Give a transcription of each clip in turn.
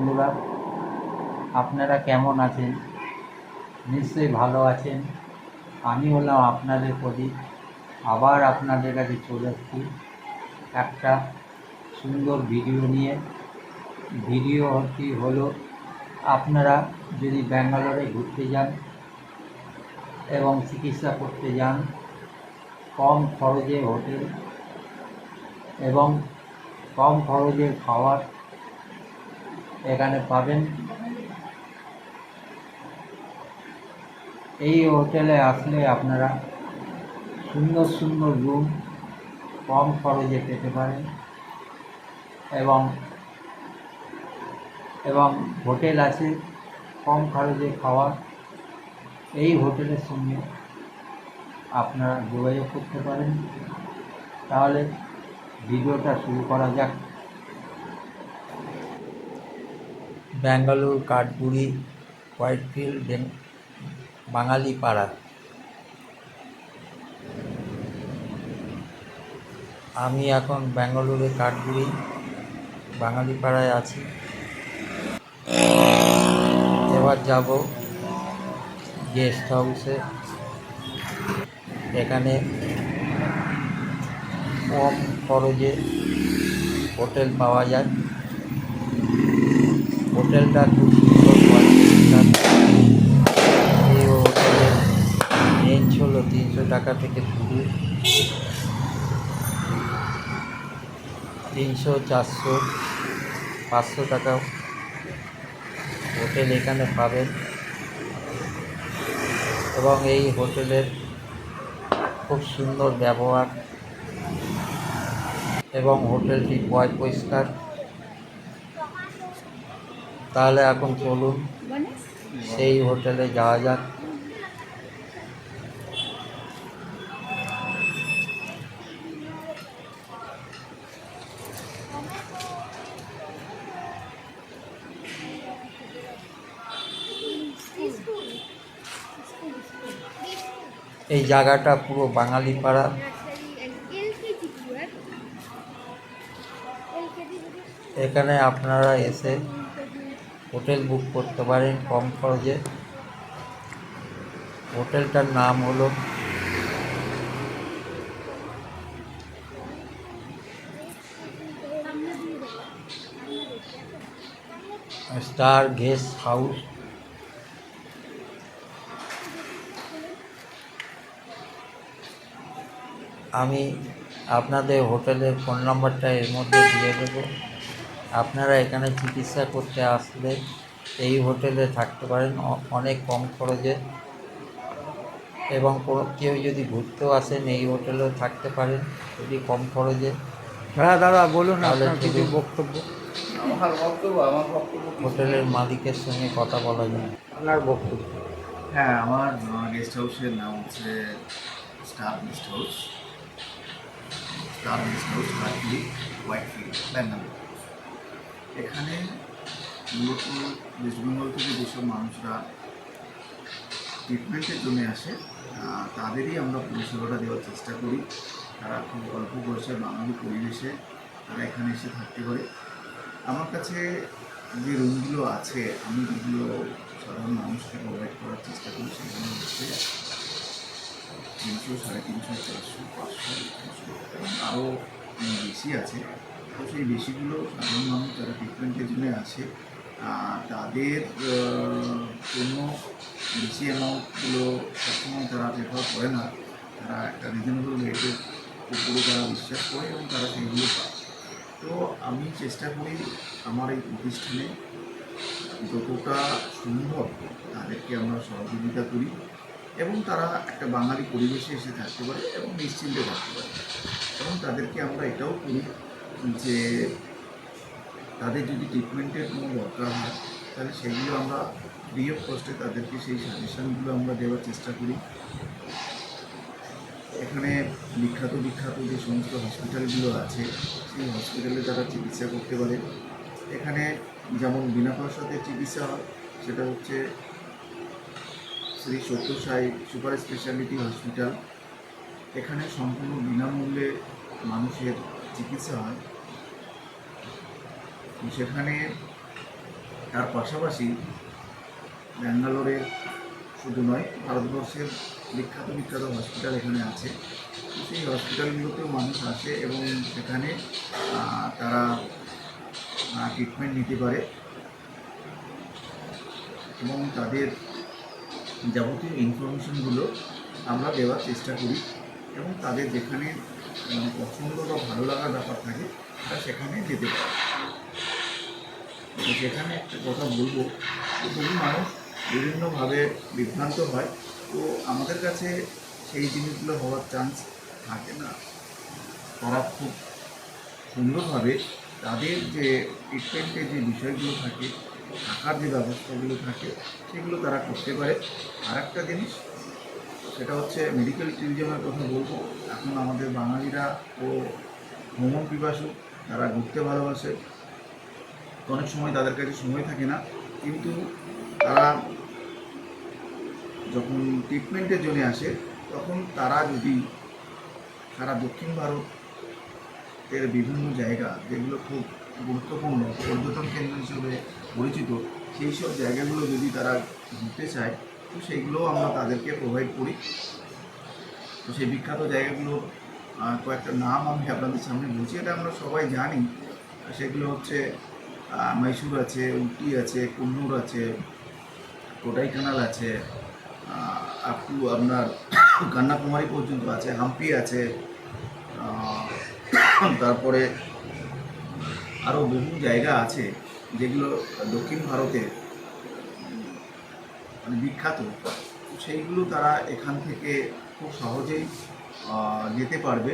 বন্ধুরা, আপনারা কেমন আছেন? নিশ্চয়ই ভালো আছেন। আমি হলাম আপনাদের প্রদীপ। আবার আপনাদের কাছে চলে এসেছি একটা সুন্দর ভিডিও নিয়ে। ভিডিওটি হলো, আপনারা যদি ব্যাঙ্গালোরে ঘুরতে যান এবং চিকিৎসা করতে যান, কম খরচে হোটেল এবং কম খরচের খাবার এখানে পাবেন। এই হোটেলে আসলে আপনারা সুন্দর সুন্দর রুম কম খরচে পেতে পারেন এবং এবং হোটেল আছে কম খরচে খাওয়ার। এই হোটেলের সঙ্গে আপনারা যোগাযোগ করতে পারেন। তাহলে ভিডিওটা শুরু করা যাক। ব্যাঙ্গালোর, কাঠগুড়ি, হোয়াইটফিল্ড, বেং বাঙালি পাড়া আমি এখন ব্যাঙ্গালোরে, কাঠগুড়ি বাঙালি পাড়ায় আছি। এবার যাব গেস্ট হাউসে। এখানে কম খরচে হোটেল পাওয়া যায়। হোটেলটা খুব সুন্দর পরিষ্কার এই হোটেলের রেঞ্জ হলো তিনশো টাকা থেকে শুরু। তিনশো, চারশো, পাঁচশো টাকা। হোটেল এখানে পাবেন। এবং এই হোটেলের খুব সুন্দর ব্যবহার। এবং হোটেলটি পয় পরিষ্কার। তাহলে এখন চলুন, সেই হোটেলে যাওয়া যাক। এই জায়গাটা পুরো বাঙালি পাড়া। এখানে আপনারা এসে হোটেল বুক করতে পারেন কম খরচে। হোটেলটার নাম হলো স্টার গেস্ট হাউস। আমি আপনাদের হোটেলের ফোন নাম্বারটা এর মধ্যে দিয়ে দেবো। আপনারা এখানে চিকিৎসা করতে আসলে এই হোটেলে থাকতে পারেন। অনেক কম খরচে। এবং কোনো কেউ যদি ঘুরতেও আসেন এই হোটেলেও থাকতে পারেন যদি কম খরচে। হ্যাঁ দাদা বলুন আপনার কিছু বক্তব্য। আমার বক্তব্য আমার বক্তব্য হোটেলের মালিকের সঙ্গে কথা বলা যায়। আপনার বক্তব্য? হ্যাঁ আমার গেস্ট হাউসের নাম হচ্ছে star guest house. Star guest house Whitefield Bangalore. এখানে মূলত বেঙ্গল থেকে যেসব মানুষরা ট্রিটমেন্টের জন্য আসে তাদেরই আমরা পরিষেবাটা দেওয়ার চেষ্টা করি। তারা খুব অল্প বয়সের বাঙালি পরিবেশে তারা এখানে এসে থাকতে পারে। আমার কাছে যে রুমগুলো আছে, আমি যেগুলো সাধারণ মানুষকে প্রোভাইড করার চেষ্টা করি, সেগুলো হচ্ছে তিনশো সাড়ে তিনশো, চারশো, পাঁচশো আরও বেশি আছে। তো সেই বেশিগুলো সাধারণ মানুষ যারা ট্রিটমেন্টের জন্য আসে তাদের জন্য বেশি অ্যামাউন্টগুলো সবসময় তারা প্রেফার করে না, তারা একটা রিজনেবল রেটের উপরে তারা বিশ্বাস করে এবং তারা সেইগুলো পায়। তো আমি চেষ্টা করি আমার এই প্রতিষ্ঠানে যতটা সম্ভব তাদেরকে আমরা সহযোগিতা করি এবং তারা একটা বাঙালি পরিবেশে এসে থাকতে পারে এবং নিশ্চিন্তে থাকতে পারে। এবং তাদেরকে আমরা এটাও করি যে তাদের যদি ট্রিটমেন্টের কোনো দরকার হয়, তাহলে সেগুলো আমরা ফ্রি অফ কস্টে তাদেরকে সেই সাজেশানগুলো আমরা দেওয়ার চেষ্টা করি। এখানে বিখ্যাত বিখ্যাত যে সমস্ত হসপিটালগুলো আছে, সেই হসপিটালে তারা চিকিৎসা করতে পারে। এখানে যেমন বিনা পয়সাতে চিকিৎসা হয়, সেটা হচ্ছে Shri Sathya Sai super speciality hospital এখানে সম্পূর্ণ বিনামূল্যে মানুষের চিকিৎসা হয়। সেখানে তার পাশাপাশি ব্যাঙ্গালোরের শুধু নয়, ভারতবর্ষের বিখ্যাত বিখ্যাত হসপিটাল এখানে আছে। সেই হসপিটালগুলোতেও মানুষ আসে এবং সেখানে তারা ট্রিটমেন্ট নিতে পারে। এবং তাদের যাবতীয় ইনফরমেশনগুলো আমরা দেওয়ার চেষ্টা করি এবং তাদের যেখানে পছন্দ বা ভালো লাগার ব্যাপার থাকে, তারা সেখানে যেতে পারে। তো সেখানে একটা কথা বলব, যে বহু মানুষ বিভিন্নভাবে বিভ্রান্ত হয়। তো আমাদের কাছে সেই জিনিসগুলো হওয়ার চান্স থাকে না। তারা খুব সুন্দরভাবে তাদের যে ট্রিটমেন্টের যে বিষয়গুলো থাকে, থাকার যে ব্যবস্থাগুলো থাকে, সেগুলো তারা করতে পারে। আর একটা জিনিস, সেটা হচ্ছে মেডিকেল ট্যুরিজমের কথা বলব। এখন আমাদের বাঙালিরা ও ভ্রমণ পিপাসু, তারা ঘুরতে ভালোবাসে। অনেক সময় তাদের কাছে সময় থাকে না। কিন্তু তারা যখন ট্রিটমেন্টের জন্য আসে, তখন তারা যদি সারা দক্ষিণ ভারতের বিভিন্ন জায়গা যেগুলো খুব গুরুত্বপূর্ণ, পর্যটন কেন্দ্র হিসেবে পরিচিত, সেই সব জায়গাগুলো যদি তারা ঘুরতে চায়, তো সেইগুলোও আমরা তাদেরকে প্রোভাইড করি। তো সেই বিখ্যাত জায়গাগুলো কয়েকটা নাম আমি আপনাদের সামনে বলছি, এটা আমরা সবাই জানি। সেগুলো হচ্ছে মাইসুর আছে, উটি আছে, কুন্নুর আছে, কোটাইকানাল আছে আপ টু আপনার কন্যাকুমারী পর্যন্ত আছে, হাম্পি আছে তারপরে আরও বহু জায়গা আছে যেগুলো দক্ষিণ ভারতে মানে বিখ্যাত। সেইগুলো তারা এখান থেকে খুব সহজেই যেতে পারবে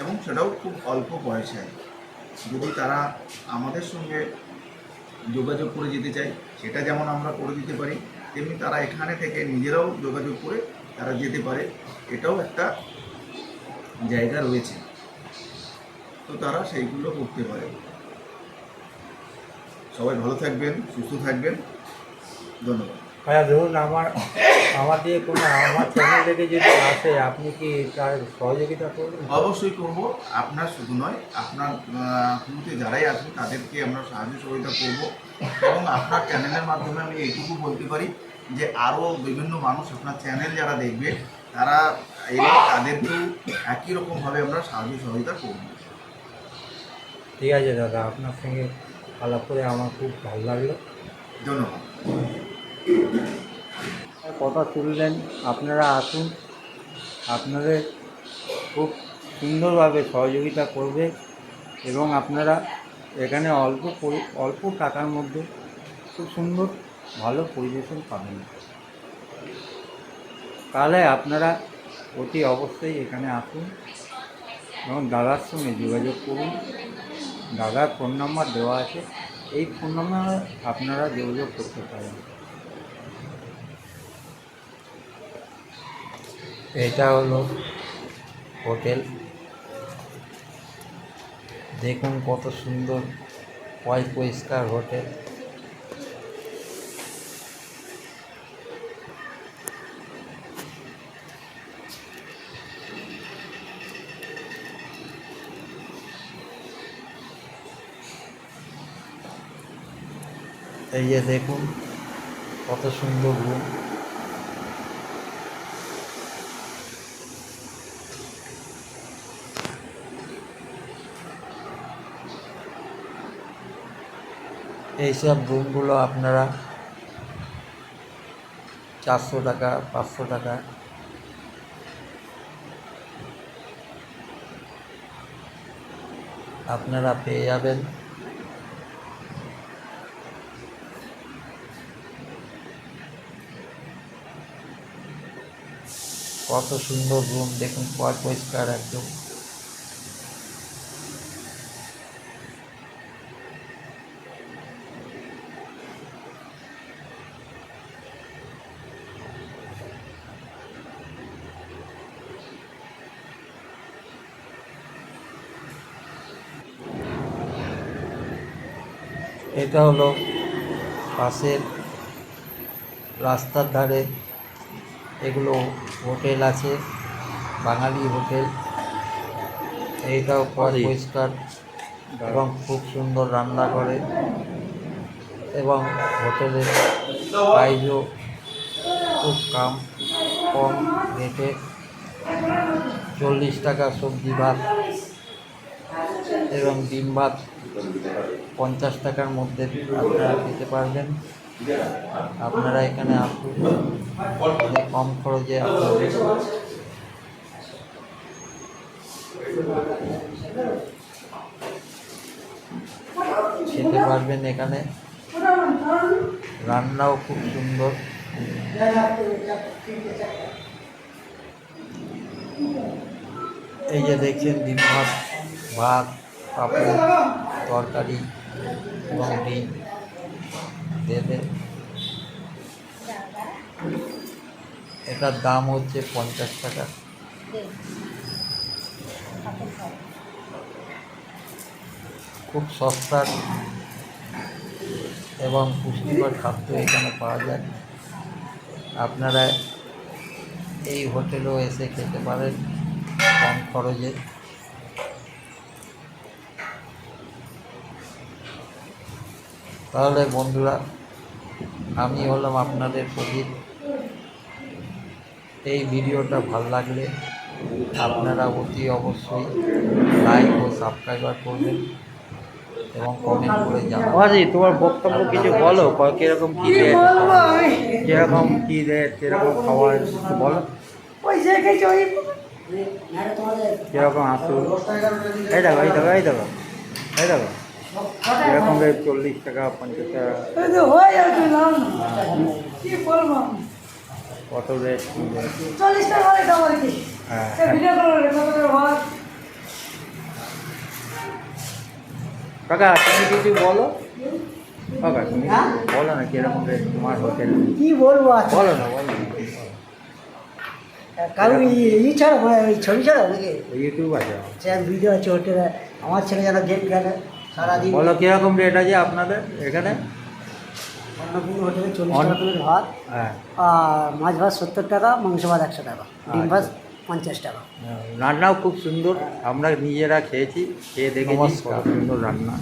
এবং সেটাও খুব অল্প পয়সায়। যদি তারা আমাদের সঙ্গে যোগাযোগ করে যেতে চায়, সেটা যেমন আমরা করে দিতে পারি, তেমনি তারা এখানে থেকে নিজেরাও যোগাযোগ করে তারা যেতে পারে। এটাও একটা জায়গা রয়েছে। তো তারা সেইগুলো করতে পারে। সবাই ভালো থাকবেন, সুস্থ থাকবেন। ধন্যবাদ। ভাইয়া ধরুন আমার আমার দিয়ে কোনো আমার চ্যানেল থেকে যদি আসে আপনি কি তার সহযোগিতা করবেন? অবশ্যই করব। আপনার শুধু নয় আপনার শুরুতে যারাই আসবে তাদেরকে আমরা সাহায্য সহযোগিতা করব। এবং আপনার চ্যানেলের মাধ্যমে আমি এইটুকু বলতে পারি যে আরও বিভিন্ন মানুষ আপনার চ্যানেল যারা দেখবে তারা এলে তাদেরকেও একই রকমভাবে আমরা সাহায্য সহযোগিতা করব। ঠিক আছে দাদা আপনার সঙ্গে আলাপ করে আমার খুব ভালো লাগল। ধন্যবাদ। কথা তুললেন, আপনারা আসুন। আপনাদের খুব সুন্দরভাবে সহযোগিতা করবে এবং আপনারা এখানে অল্প অল্প টাকার মধ্যে খুব সুন্দর, ভালো পরিবেশন পাবেন। তাহলে আপনারা অতি অবশ্যই এখানে আসুন এবং দাদার সঙ্গে যোগাযোগ করুন। দাদার ফোন নাম্বার দেওয়া আছে। এই ফোন নাম্বারে আপনারা যোগাযোগ করতে পারেন। এটা হলো হোটেল। দেখুন কত সুন্দর পয় পরিষ্কার হোটেল। এই যে দেখুন কত সুন্দর রুম এইসব রুমগুলো আপনারা চারশো টাকা, পাঁচশো টাকা আপনারা পেয়ে যাবেন। কত সুন্দর রুম দেখুন, পরিষ্কার একদম। এটা হলো পাশের রাস্তার ধারে এগুলো হোটেল আছে বাঙালি হোটেল। এইটাও পরিষ্কার এবং খুব সুন্দর রান্না করে এবং হোটেলের প্রাইজও খুব কম কম রেটে। চল্লিশ টাকা সবজি ভাত। এবং ডিম ভাত পঞ্চাশ টাকার মধ্যে আপনারা খেতে পারবেন। আপনারা এখানে আসুন কম খরচে আপনাদের খেতে পারবেন এখানে। রান্নাও খুব সুন্দর। এই যে দেখছেন ডিম ভাত ভাত পাপড় তরকারি এবং ডিম দেবে। এটার দাম হচ্ছে পঞ্চাশ টাকা। খুব সস্তা এবং পুষ্টিকর খাদ্য এখানে পাওয়া যায়। আপনারা এই হোটেলেও এসে খেতে পারেন কম খরচে। তাহলে বন্ধুরা আমি হলাম আপনাদের প্রদীপ। এই ভিডিওটা ভালো লাগলে আপনারা অতি অবশ্যই লাইক ও সাবস্ক্রাইবার করবেন এবং কমেন্ট করে জানাবেন। তোমার বক্তব্য কিছু বলো? ক- কীরকম কি রেট কীরকম কি রেট কীরকম খাবার? বলো। কীরকম আসুন এই দেখো এই দেখো এই দেখো এই দেখো। কীরকম রেট চল্লিশ টাকা পঞ্চাশ টাকা। কত রেট চল্লিশ টাকা হ্যাঁ কাকা তুমি কিছু বলো? কাকা তুমি কিছু বলো না কীরকম রেট তোমার হোটেল কি বলব আচ্ছা বলো না বলো কারণ ই ছাড়া হয়, ছবি ছাড়া নাকি? ইউটিউব আছে। ভিডিও আছে হোটেলে আমার ছেলে যেন গেম খেলে সারাদিন বলো কীরকম রেট আছে আপনাদের এখানে? অন্নপূর্ণ হোটেলে চল্লিশ টাকা ভাত হ্যাঁ। আর মাছ ভাত সত্তর টাকা মাংস ভাত একশো টাকা ডিম ভাত পঞ্চাশ টাকা। রান্নাও খুব সুন্দর আমরা নিজেরা খেয়েছি খেয়ে দেখেছি কত সুন্দর রান্না।